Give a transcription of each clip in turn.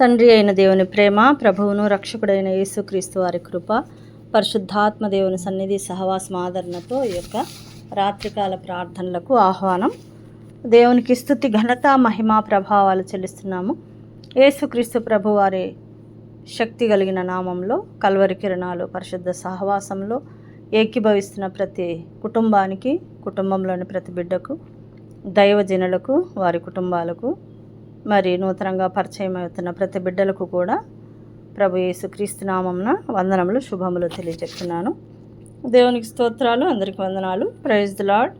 తండ్రి అయిన దేవుని ప్రేమ ప్రభువును రక్షకుడైన యేసుక్రీస్తు వారి కృప పరిశుద్ధాత్మ దేవుని సన్నిధి సహవాసం ఆదరణతో ఈ యొక్క రాత్రికాల ప్రార్థనలకు ఆహ్వానం. దేవునికి స్థుతి ఘనత మహిమ ప్రభావాలు చెల్లిస్తున్నాము. యేసుక్రీస్తు ప్రభు వారి శక్తి కలిగిన నామంలో కల్వరి కిరణాలు పరిశుద్ధ సహవాసంలో ఏకీభవిస్తున్న ప్రతి కుటుంబానికి కుటుంబంలోని ప్రతి బిడ్డకు దైవజనులకు వారి కుటుంబాలకు మరి నూతనంగా పరిచయం అవుతున్న ప్రతి బిడ్డలకు కూడా ప్రభు యేసుక్రీస్తు నామంన వందనములు శుభములు తెలియజెప్తున్నాను. దేవునికి స్తోత్రాలు అందరికి వందనాలు. ప్రైజ్ ది లాడ్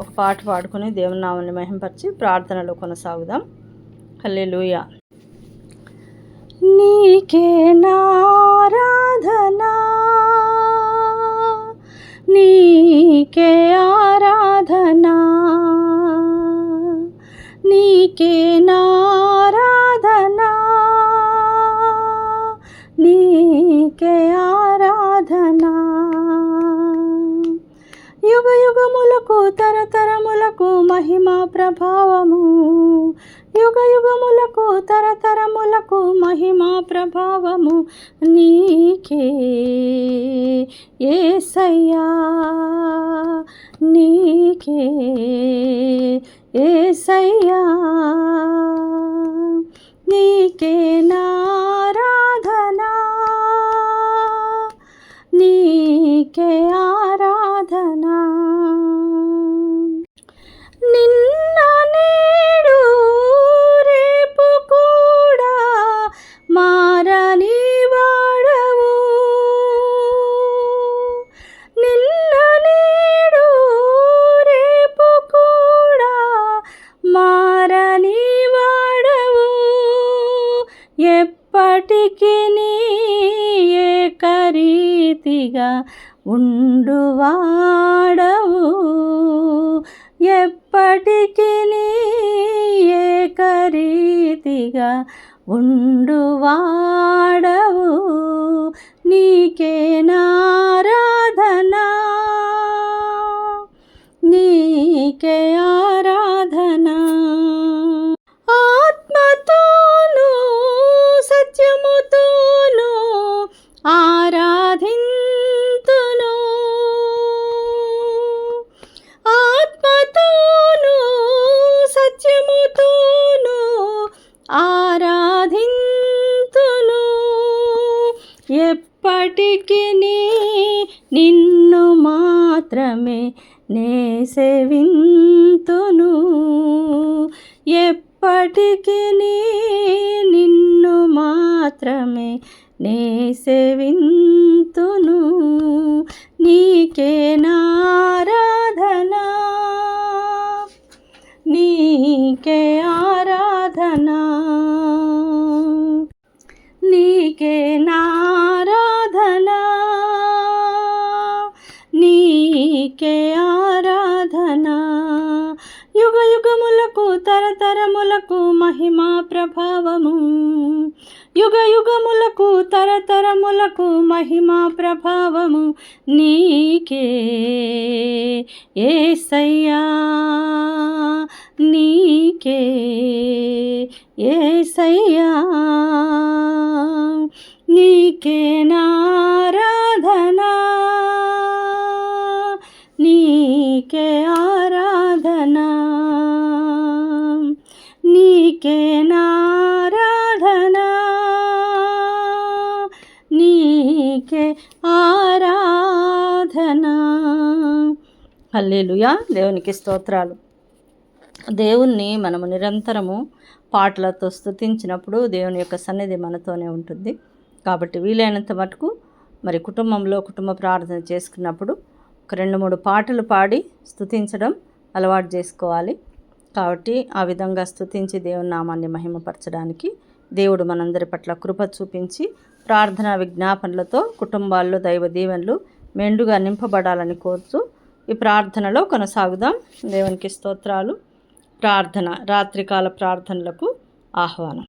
ఒక పాట పాడుకుని దేవుని నామాన్ని మహింపరిచి ప్రార్థనలో కొనసాగుదాం. హల్లెలూయా నీకే నారాధనా నీకే ఆరాధనా? నీకే నారాధనా. నీకే ఆరాధనా. యుగ యుగములకు తరతరములకు మహిమా ప్రభావము. యుగ యుగములు తరతరములకు మహిమా ప్రభావము నీకే. ఏసయ్యా నీకే. ఏసయ్యా నీకే ఎప్పటికీ ఏకరీతిగా ఉండువాడవు. ఎప్పటికీ ఏకరీతిగా ఉండువాడవు. నీకే నారాధనా నీకే ఆరా మాత్రమే నే సేవింతును. నీకే నారాధనా. నీకే ఆరాధనా. నీకే నారాధనా. నీకే ఆరాధనా. యుగ యుగములకు తరతరములకు మహిమా ప్రభావము. యుగ యుగములకు తరతరములకు మహిమా ప్రభావము నీకే. ఏసయ్యా నీకే. ఏసయ్యా నీకే నారాధనా. నీకే ఆ హల్లేలుయా. దేవునికి స్తోత్రాలు. దేవుణ్ణి మనము నిరంతరము పాటలతో స్తుతించినప్పుడు దేవుని యొక్క సన్నిధి మనతోనే ఉంటుంది. కాబట్టి వీలైనంత మటుకు మరి కుటుంబంలో కుటుంబ ప్రార్థన చేసుకున్నప్పుడు ఒక రెండు మూడు పాటలు పాడి స్థుతించడం అలవాటు చేసుకోవాలి. కాబట్టి ఆ విధంగా స్థుతించి దేవుని నామాన్ని మహిమపరచడానికి దేవుడు మనందరి పట్ల కృప చూపించి ప్రార్థనా విజ్ఞాపనలతో కుటుంబాల్లో దైవ దీవెనలు మెండుగా నింపబడాలని కోరుతూ ఈ ప్రార్థనలో కొనసాగుదాం. దేవునికి స్తోత్రాలు. ప్రార్థన రాత్రికాల ప్రార్థనలకు ఆహ్వానం.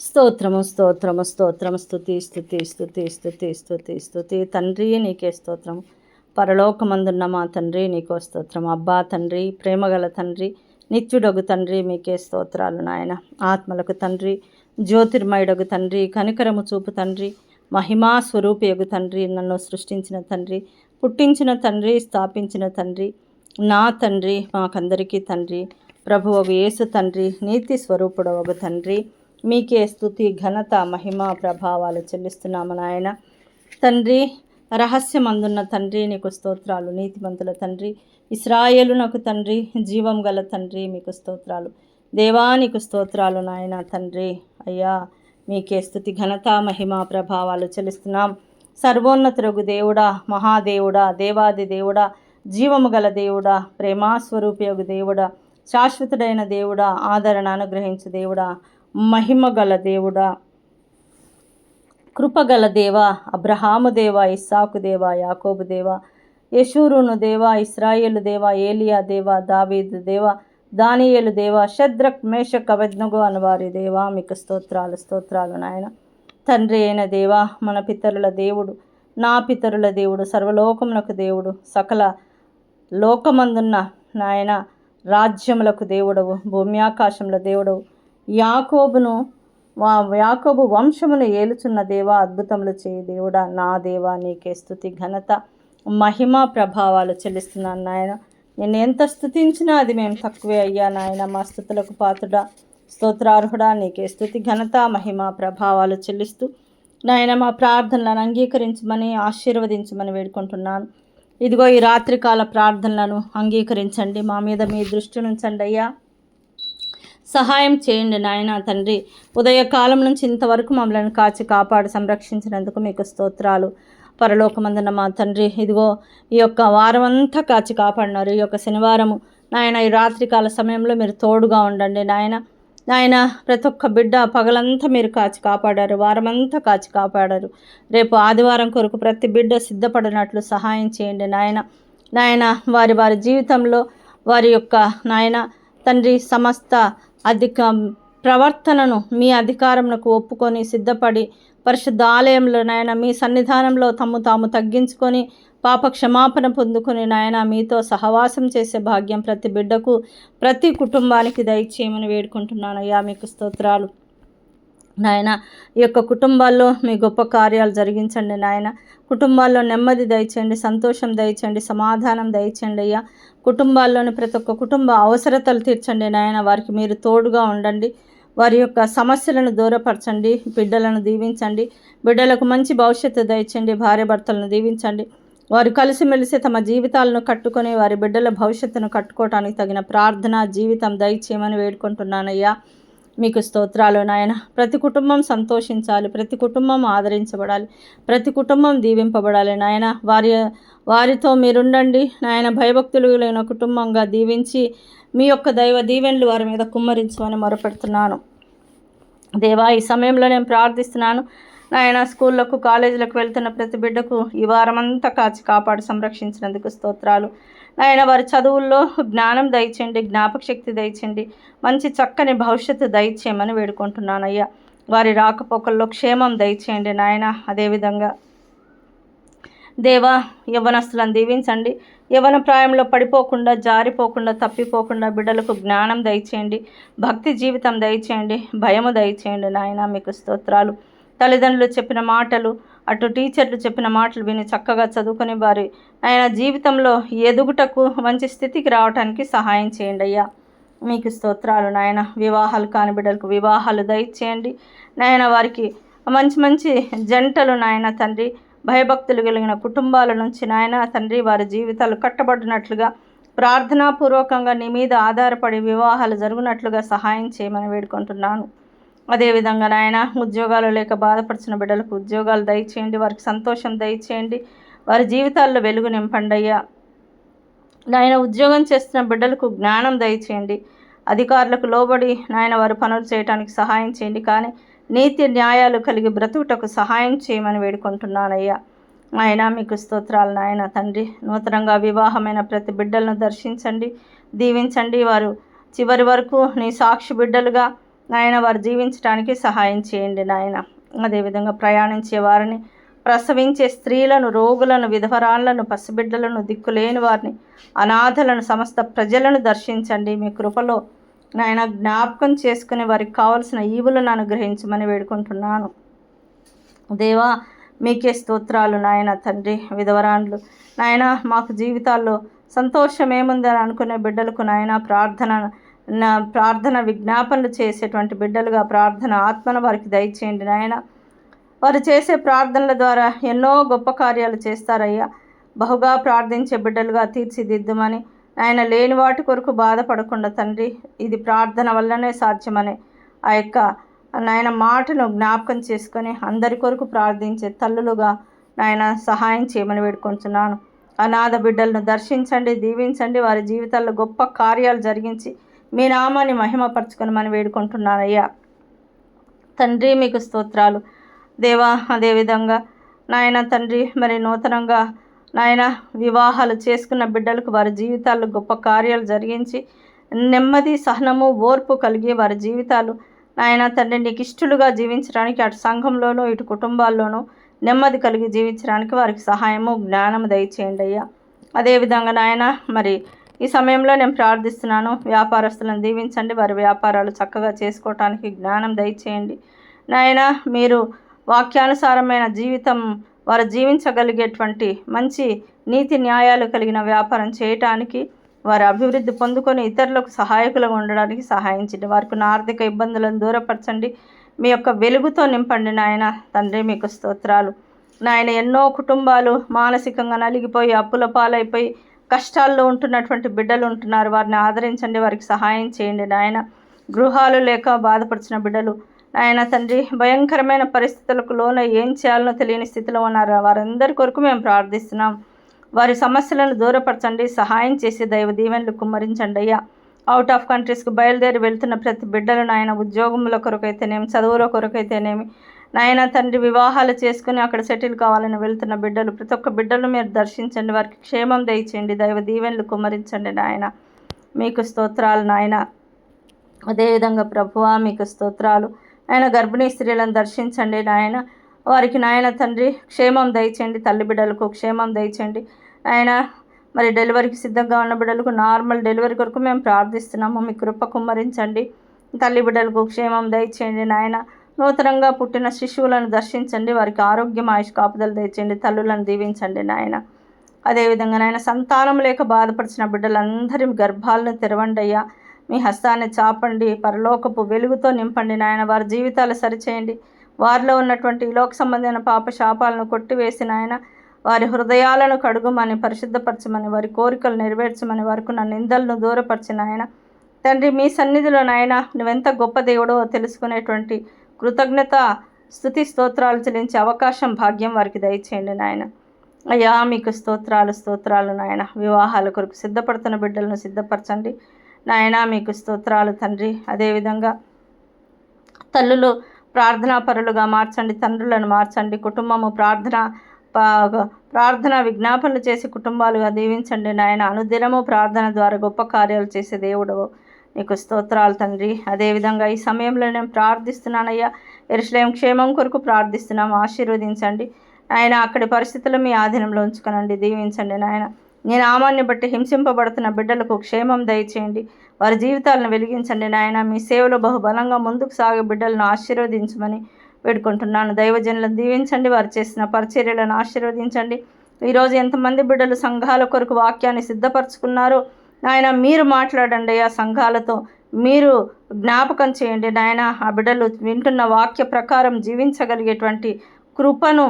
స్తోత్రము స్తోత్రము స్తోత్రము స్థుతి స్థుతి స్థుతి స్థుతి స్థుతి స్థుతి తండ్రి నీకే స్తోత్రము. పరలోకమందున్న మా తండ్రి నీకో స్తోత్రం అబ్బా తండ్రి ప్రేమగల తండ్రి నిత్యుడగు తండ్రి మీకే స్తోత్రాలు నాయన. ఆత్మలకు తండ్రి జ్యోతిర్మయుడగు తండ్రి కనికరము చూపు తండ్రి మహిమా స్వరూపియగు తండ్రి నన్ను సృష్టించిన తండ్రి పుట్టించిన తండ్రి స్థాపించిన తండ్రి నా తండ్రి మాకందరికీ తండ్రి ప్రభు ఒక యేసు తండ్రి నీతి స్వరూపుడు ఒక తండ్రి మీకే స్థుతి ఘనత మహిమ ప్రభావాలు చెల్లిస్తున్నాము నాయన. తండ్రి రహస్యమందున్న తండ్రి నీకు స్తోత్రాలు నీతిమంతుల తండ్రి ఇస్రాయేలు నాకు తండ్రి జీవం గల తండ్రి మీకు స్తోత్రాలు. దేవానికి స్తోత్రాలు నాయన తండ్రి. అయ్యా మీకే స్థుతి ఘనత మహిమ ప్రభావాలు చెల్లిస్తున్నాం. సర్వోన్నతురగు దేవుడా మహాదేవుడా దేవాది దేవుడా జీవము గల దేవుడా ప్రేమాస్వరూపియగు దేవుడా శాశ్వతుడైన దేవుడా ఆదరణ అనుగ్రహించు దేవుడా మహిమ గల దేవుడా కృపగల దేవ అబ్రహాము దేవ ఇస్సాకు దేవ యాకోబు దేవ యశూరును దేవ ఇస్రాయేలు దేవ ఏలియా దేవ దావీదు దేవ దానియేలు దేవ శద్రక్ మేషక్ అవజ్ఞగు అనువారి దేవ మీకు స్తోత్రాలు స్తోత్రాలు నాయన. తండ్రి అయిన దేవా మన పితరుల దేవుడు నా పితరుల దేవుడు సర్వలోకములకు దేవుడు సకల లోకమందున్న నాయన రాజ్యములకు దేవుడవు భూమి ఆకాశముల దేవుడవు. యాకోబును వా యాకోబు వంశమును ఏలుచున్న దేవా అద్భుతములు చేయి దేవుడా నా దేవా నీకే స్థుతి ఘనత మహిమ ప్రభావాలు చెల్లిస్తున్నాను నాయన. నేను ఎంత స్థుతించినా అది మేము తక్కువే అయ్యా నాయన మా స్థుతులకు పాతుడా స్తోత్రార్హుడా నీకే స్థుతి ఘనత మహిమ ప్రభావాలు చెల్లిస్తూ నాయన మా ప్రార్థనలను అంగీకరించమని ఆశీర్వదించమని వేడుకుంటున్నాను. ఇదిగో ఈ రాత్రికాల ప్రార్థనలను అంగీకరించండి. మా మీద మీ దృష్టి ఉంచండి అయ్యా. సహాయం చేయండి నాయన తండ్రి. ఉదయకాలం నుంచి ఇంతవరకు మమ్మల్ని కాచి కాపాడు సంరక్షించినందుకు మీకు స్తోత్రాలు. పరలోకమందున మా తండ్రి ఇదిగో ఈ యొక్క వారం అంతా కాచి కాపాడినారు. ఈ యొక్క శనివారము నాయన ఈ రాత్రికాల సమయంలో మీరు తోడుగా ఉండండి నాయన. నాయన ప్రతి ఒక్క బిడ్డ పగలంతా మీరు కాచి కాపాడారు వారమంతా కాచి కాపాడారు. రేపు ఆదివారం కొరకు ప్రతి బిడ్డ సిద్ధపడినట్లు సహాయం చేయండి నాయన. నాయన వారి వారి జీవితంలో వారి యొక్క నాయన తండ్రి సమస్త అధిక ప్రవర్తనను మీ అధికారమునకు ఒప్పుకొని సిద్ధపడి పరిశుద్ధ ఆలయంలో నాయన మీ సన్నిధానంలో తమ్ము తాము తగ్గించుకొని పాప క్షమాపణ పొందుకొని నాయన మీతో సహవాసం చేసే భాగ్యం ప్రతి బిడ్డకు ప్రతి కుటుంబానికి దయచేయమని వేడుకుంటున్నాను. అయ్యా మీకు స్తోత్రాలు. నాయన ఈ యొక్క కుటుంబాల్లో మీ గొప్ప కార్యాలు జరిగించండి నాయన. కుటుంబాల్లో నెమ్మది దయచేయండి సంతోషం దయచేయండి సమాధానం దయచేయండి అయ్యా. కుటుంబాల్లోని ప్రతి ఒక్క కుటుంబ అవసరతలు తీర్చండి నాయన వారికి మీరు తోడుగా ఉండండి. వారి యొక్క సమస్యలను దూరపరచండి బిడ్డలను దీవించండి బిడ్డలకు మంచి భవిష్యత్తు దయచండి భార్య భర్తలను దీవించండి. వారు కలిసిమెలిసి తమ జీవితాలను కట్టుకొని వారి బిడ్డల భవిష్యత్తును కట్టుకోవటానికి తగిన ప్రార్థన జీవితం దయచేయమని వేడుకుంటున్నానయ్యా. మీకు స్తోత్రాలు నాయన. ప్రతి కుటుంబం సంతోషించాలి ప్రతి కుటుంబం ఆదరించబడాలి ప్రతి కుటుంబం దీవింపబడాలి నాయన. వారి వారితో మీరుండండి. నాయన భయభక్తులు లేని కుటుంబంగా దీవించి మీ యొక్క దైవ దీవెనలు వారి మీద కుమ్మరించమని మొరపెడుతున్నాను. దేవా ఈ సమయంలో నేను ప్రార్థిస్తున్నాను. నాయన స్కూళ్ళకు కాలేజీలకు వెళ్తున్న ప్రతి బిడ్డకు ఈ వారమంతా కాచి కాపాడు సంరక్షించినందుకు స్తోత్రాలు. నాయన వారి చదువుల్లో జ్ఞానం దయచేయండి జ్ఞాపక శక్తి దయచేయండి మంచి చక్కని భవిష్యత్తు దయచేయమని వేడుకుంటున్నాను అయ్యా వారి రాకపోకల్లో క్షేమం దయచేయండి నాయన అదేవిధంగా దేవా యవనస్తులను దీవించండి. యవన ప్రాయంలో పడిపోకుండా జారిపోకుండా తప్పిపోకుండా బిడ్డలకు జ్ఞానం దయచేయండి. భక్తి జీవితం దయచేయండి. భయము దయచేయండి నాయన మీకు స్తోత్రాలు. తల్లిదండ్రులు చెప్పిన మాటలు అటు టీచర్లు చెప్పిన మాటలు విని చక్కగా చదువుకుని వారి ఆయన జీవితంలో ఎదుగుటకు మంచి స్థితికి రావడానికి సహాయం చేయండి అయ్యా. మీకు స్తోత్రాలు నాయన. వివాహాలు కాని బిడ్డలకు వివాహాలు దయచేయండి. నాయన వారికి మంచి మంచి జంటలు నాయన తండ్రి భయభక్తులు కలిగిన కుటుంబాల నుంచి నాయన తండ్రి వారి జీవితాలు కట్టబడినట్లుగా ప్రార్థనాపూర్వకంగా నీ మీద ఆధారపడి వివాహాలు జరుగునట్లుగా సహాయం చేయమని వేడుకుంటున్నాను. అదేవిధంగా నాయన ఉద్యోగాలు లేక బాధపడిచిన బిడ్డలకు ఉద్యోగాలు దయచేయండి వారికి సంతోషం దయచేయండి వారి జీవితాల్లో వెలుగు నింపండి అయ్యా. నాయన ఉద్యోగం చేస్తున్న బిడ్డలకు జ్ఞానం దయచేయండి. అధికారులకు లోబడి నాయన వారు పనులు చేయడానికి సహాయం చేయండి. కానీ నీతి న్యాయాలు కలిగి బ్రతుకుటకు సహాయం చేయమని వేడుకుంటున్నానయ్యా. ఆయన మీకు స్తోత్రాలు నాయన తండ్రి. నూతనంగా వివాహమైన ప్రతి బిడ్డలను దర్శించండి దీవించండి. వారు చివరి వరకు నీ సాక్షి బిడ్డలుగా నాయన వారు జీవించడానికి సహాయం చేయండి నాయన. అదేవిధంగా ప్రయాణించే వారిని ప్రసవించే స్త్రీలను రోగులను విధవరాళ్ళను పసిబిడ్డలను దిక్కులేని వారిని అనాథలను సమస్త ప్రజలను దర్శించండి. మీ కృపలో నాయన జ్ఞాపకం చేసుకుని వారికి కావలసిన ఈవులను అనుగ్రహించమని వేడుకుంటున్నాను. దేవా మీకే స్తోత్రాలు నాయన తండ్రి విధవరాండ్లు. నాయన మాకు జీవితాల్లో సంతోషం ఏముందని అనుకునే బిడ్డలకు నాయన ప్రార్థన నా ప్రార్థన విజ్ఞాపనలు చేసేటువంటి బిడ్డలుగా ప్రార్థన ఆత్మను వారికి దయచేయండి నాయన. వారు చేసే ప్రార్థనల ద్వారా ఎన్నో గొప్ప కార్యాలు చేస్తారయ్యా. బహుగా ప్రార్థించే బిడ్డలుగా తీర్చిదిద్దుమని ఆయన లేని వాటి కొరకు బాధపడకుండా తండ్రి ఇది ప్రార్థన వల్లనే సాధ్యమని ఆ యొక్క నాయన మాటను జ్ఞాపకం చేసుకొని అందరి కొరకు ప్రార్థించే తల్లులుగా నాయన సహాయం చేయమని వేడుకుంటున్నాను అనాథ బిడ్డలను దర్శించండి దీవించండి వారి జీవితాల్లో గొప్ప కార్యాలు జరిగించి మీ నామాన్ని మహిమపరచుకొని వేడుకుంటున్నానయ్యా. తండ్రి మీకు స్తోత్రాలు. దేవా అదేవిధంగా నాయన తండ్రి మరి నూతనంగా నాయన వివాహాలు చేసుకున్న బిడ్డలకు వారి జీవితాల్లో గొప్ప కార్యాలు జరిగించి నెమ్మది సహనము ఓర్పు కలిగి వారి జీవితాలు నాయన తండ్రి నీకు ఇష్టలుగా జీవించడానికి అటు సంఘంలోనూ ఇటు కుటుంబాల్లోనూ నెమ్మది కలిగి జీవించడానికి వారికి సహాయము జ్ఞానము దయచేయండి అయ్యా. అదేవిధంగా నాయన మరి ఈ సమయంలో నేను ప్రార్థిస్తున్నాను వ్యాపారస్తులను దీవించండి వారి వ్యాపారాలు చక్కగా చేసుకోవటానికి జ్ఞానం దయచేయండి. నాయన మీరు వాక్యానుసారమైన జీవితం వారు జీవించగలిగేటువంటి మంచి నీతి న్యాయాలు కలిగిన వ్యాపారం చేయటానికి వారు అభివృద్ధి పొందుకొని ఇతరులకు సహాయకులుగా ఉండడానికి సహాయించండి. వారికి ఆర్థిక ఇబ్బందులను దూరపరచండి. మీ యొక్క వెలుగుతో నింపండి నాయన. తండ్రి మీకు స్తోత్రాలు. నాయన ఎన్నో కుటుంబాలు మానసికంగా నలిగిపోయి అప్పుల పాలైపోయి కష్టాల్లో ఉంటున్నటువంటి బిడ్డలు ఉంటున్నారు. వారిని ఆదరించండి. వారికి సహాయం చేయండి నాయన. గృహాలు లేక బాధపడిచిన బిడ్డలు నాయన తండ్రి భయంకరమైన పరిస్థితులకు లోన ఏం చేయాలనో తెలియని స్థితిలో ఉన్నారు. వారందరి కొరకు మేము ప్రార్థిస్తున్నాం. వారి సమస్యలను దూరపరచండి. సహాయం చేసి దైవ దీవెనలు కుమ్మరించండి అయ్యా. అవుట్ ఆఫ్ కంట్రీస్కి బయలుదేరి వెళ్తున్న ప్రతి బిడ్డలు నాయన ఉద్యోగముల కొరకైతేనేమి చదువుల కొరకైతేనేమి నాయన తండ్రి వివాహాలు చేసుకుని అక్కడ సెటిల్ కావాలని వెళ్తున్న బిడ్డలు ప్రతి ఒక్క బిడ్డలు మీరు దర్శించండి. వారికి క్షేమం దయచేయండి. దైవ దీవెనలు కుమ్మరించండి నాయన. మీకు స్తోత్రాలు నాయన. అదేవిధంగా ప్రభువా మీకు స్తోత్రాలు. ఆయన గర్భిణీ స్త్రీలను దర్శించండి నాయన. వారికి నాయన తండ్రి క్షేమం దయచేయండి తల్లి బిడ్డలకు క్షేమం దయచేయండి. ఆయన మరి డెలివరీకి సిద్ధంగా ఉన్న బిడ్డలకు నార్మల్ డెలివరీ కొరకు మేము ప్రార్థిస్తున్నాము. మీ కృప కుమ్మరించండి. తల్లి బిడ్డలకు క్షేమం దయచేయండి నాయన. నూతనంగా పుట్టిన శిశువులను దర్శించండి. వారికి ఆరోగ్యం ఆయుష్ కాపుదలు దయచేయండి. తల్లులను దీవించండి నాయన. అదేవిధంగా నాయన సంతానం లేక బాధపడిచిన బిడ్డలందరి గర్భాలను తెరవండి అయ్యా. మీ హస్తాన్ని చాపండి పరలోకపు వెలుగుతో నింపండి నాయన వారి జీవితాలు సరిచేయండి. వారిలో ఉన్నటువంటి లోక సంబంధమైన పాప శాపాలను కొట్టివేసి నాయన వారి హృదయాలను కడుగుమని పరిశుద్ధపరచమని వారి కోరికలు నెరవేర్చమని వారికి నా నిందలను దూరపరిచిన ఆయన తండ్రి మీ సన్నిధిలో నాయన నువ్వెంత గొప్ప దేవుడో తెలుసుకునేటువంటి కృతజ్ఞత స్థుతి స్తోత్రాలు చెల్లించే అవకాశం భాగ్యం వారికి దయచేయండి నాయన. అయ్యా మీకు స్తోత్రాలు స్తోత్రాలు నాయన. వివాహాల కొరకు సిద్ధపడుతున్న బిడ్డలను సిద్ధపరచండి. నాయన మీకు స్తోత్రాలు తండ్రి. అదేవిధంగా తల్లులు ప్రార్థనాపరులుగా మార్చండి తండ్రులను మార్చండి కుటుంబము ప్రార్థన ప్రార్థన విజ్ఞాపనలు చేసి కుటుంబాలుగా దీవించండి నాయన. అనుదినము ప్రార్థన ద్వారా గొప్ప కార్యాలు చేసే దేవుడు నీకు స్తోత్రాలు తండ్రి. అదేవిధంగా ఈ సమయంలో నేను ప్రార్థిస్తున్నానయ్యా. ఎరుసలేం క్షేమం కొరకు ప్రార్థిస్తున్నాము. ఆశీర్వదించండి. ఆయన అక్కడి పరిస్థితులు మీ ఆధీనంలో ఉంచుకునండి. దీవించండి నాయన. నేను నామాన్ని బట్టి హింసింపబడుతున్న బిడ్డలకు క్షేమం దయచేయండి. వారి జీవితాలను వెలిగించండి నాయన. మీ సేవలో బహుబలంగా ముందుకు సాగే బిడ్డలను ఆశీర్వదించమని వేడుకుంటున్నాను. దైవజనులను దీవించండి. వారు చేసిన పరిచర్యలను ఆశీర్వదించండి. ఈరోజు ఎంతమంది బిడ్డలు సంఘాల కొరకు వాక్యాన్ని సిద్ధపరచుకున్నారో నాయన మీరు మాట్లాడండి ఆ సంఘాలతో. మీరు జ్ఞాపకం చేయండి నాయన ఆ బిడ్డలు వింటున్న వాక్య ప్రకారం జీవించగలిగేటువంటి కృపను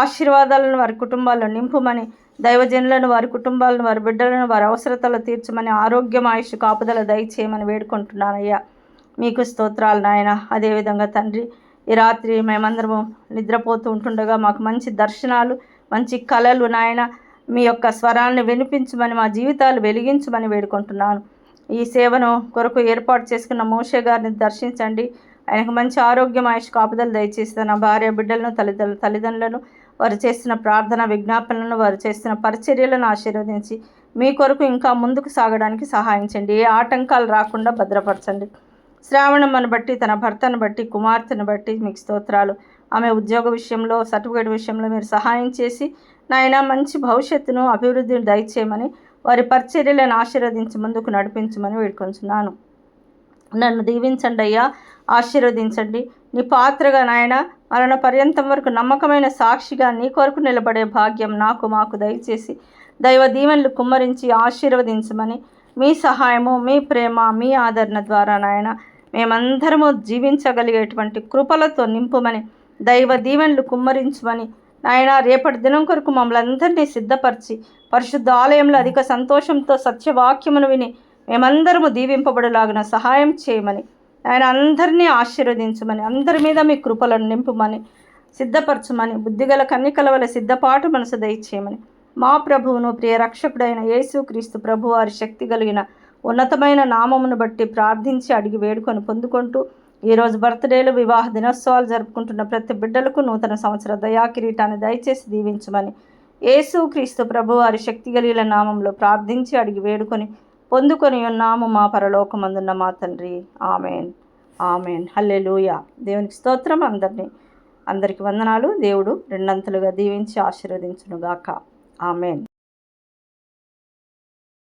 ఆశీర్వాదాలను వారి కుటుంబాల్లో నింపుమని దైవజనులను వారి కుటుంబాలను వారి బిడ్డలను వారి అవసరతలు తీర్చమని ఆరోగ్యం ఆయుష్ కాపుదల దయచేయమని వేడుకుంటున్నానయ్యా. మీకు స్తోత్రాలు నాయన. అదేవిధంగా తండ్రి ఈ రాత్రి మేమందరము నిద్రపోతూ ఉంటుండగా మాకు మంచి దర్శనాలు మంచి కళలు నాయన మీ యొక్క స్వరాన్ని వినిపించమని మా జీవితాలు వెలిగించమని వేడుకుంటున్నాను. ఈ సేవను కొరకు ఏర్పాటు చేసుకున్న మోషే గారిని దర్శించండి. ఆయనకు మంచి ఆరోగ్యం ఆయుష్ కాపుదలు దయచేసి తన భార్య బిడ్డలను తల్లిదండ్రులు తల్లిదండ్రులను వారు చేసిన ప్రార్థన విజ్ఞాపనలను వారు చేసిన పరిచర్యలను ఆశీర్వదించి మీ కొరకు ఇంకా ముందుకు సాగడానికి సహాయించండి ఏ ఆటంకాలు రాకుండా భద్రపరచండి. శ్రావణమ్మను బట్టి తన భర్తను బట్టి కుమార్తెను బట్టి మీకు స్తోత్రాలు. ఆమె ఉద్యోగ విషయంలో సర్టిఫికేట్ విషయంలో మీరు సహాయం చేసి నాయన మంచి భవిష్యత్తును అభివృద్ధిని దయచేయమని వారి పరిచర్యలను ఆశీర్వదించి ముందుకు నడిపించమని వేడుకొంచున్నాను. నన్ను దీవించండి అయ్యా ఆశీర్వదించండి. నీ పాత్రగా నాయన మరణ పర్యంతం వరకు నమ్మకమైన సాక్షిగా నీ కొరకు నిలబడే భాగ్యం నాకు మాకు దయచేసి. దైవ దీవెనలు కుమ్మరించి ఆశీర్వదించమని మీ సహాయము మీ ప్రేమ మీ ఆదరణ ద్వారా నాయన మేమందరము జీవించగలిగేటువంటి కృపలతో నింపుమని దైవ దీవెనలు కుమ్మరించమని నాయన రేపటి దినం కొరకు మమ్మల్ని అందరినీ సిద్ధపరిచి పరిశుద్ధ ఆలయంలో అధిక సంతోషంతో సత్యవాక్యమును విని మేమందరము దీవింపబడలాగిన సహాయం చేయమని ఆయన అందరినీ ఆశీర్వదించమని అందరి మీద మీ కృపలను నింపుమని సిద్ధపరచమని బుద్ధిగల కన్నికల వల్ల సిద్ధపాటు మనసు దయచేయమని. మా ప్రభువును ప్రియ రక్షకుడైన యేసుక్రీస్తు ప్రభు వారి శక్తి కలిగిన ఉన్నతమైన నామమును బట్టి ప్రార్థించి అడిగి వేడుకొని పొందుకుంటూ ఈరోజు బర్త్డేలు వివాహ దినోత్సవాలు జరుపుకుంటున్న ప్రతి బిడ్డలకు నూతన సంవత్సర దయా కిరీటాన్ని దయచేసి దీవించమని యేసు క్రీస్తు ప్రభు వారి శక్తి కలిగిన నామంలో ప్రార్థించి అడిగి వేడుకొని పొందుకొని ఉన్నాము మా పరలోకమందున్న మా తండ్రి. ఆమెన్. ఆమెన్. హల్లెలూయ. దేవునికి స్తోత్రం అందరినీ. అందరికి వందనాలు. దేవుడు రెండంతలుగా దీవించి ఆశీర్వదించునుగాక. ఆమెన్.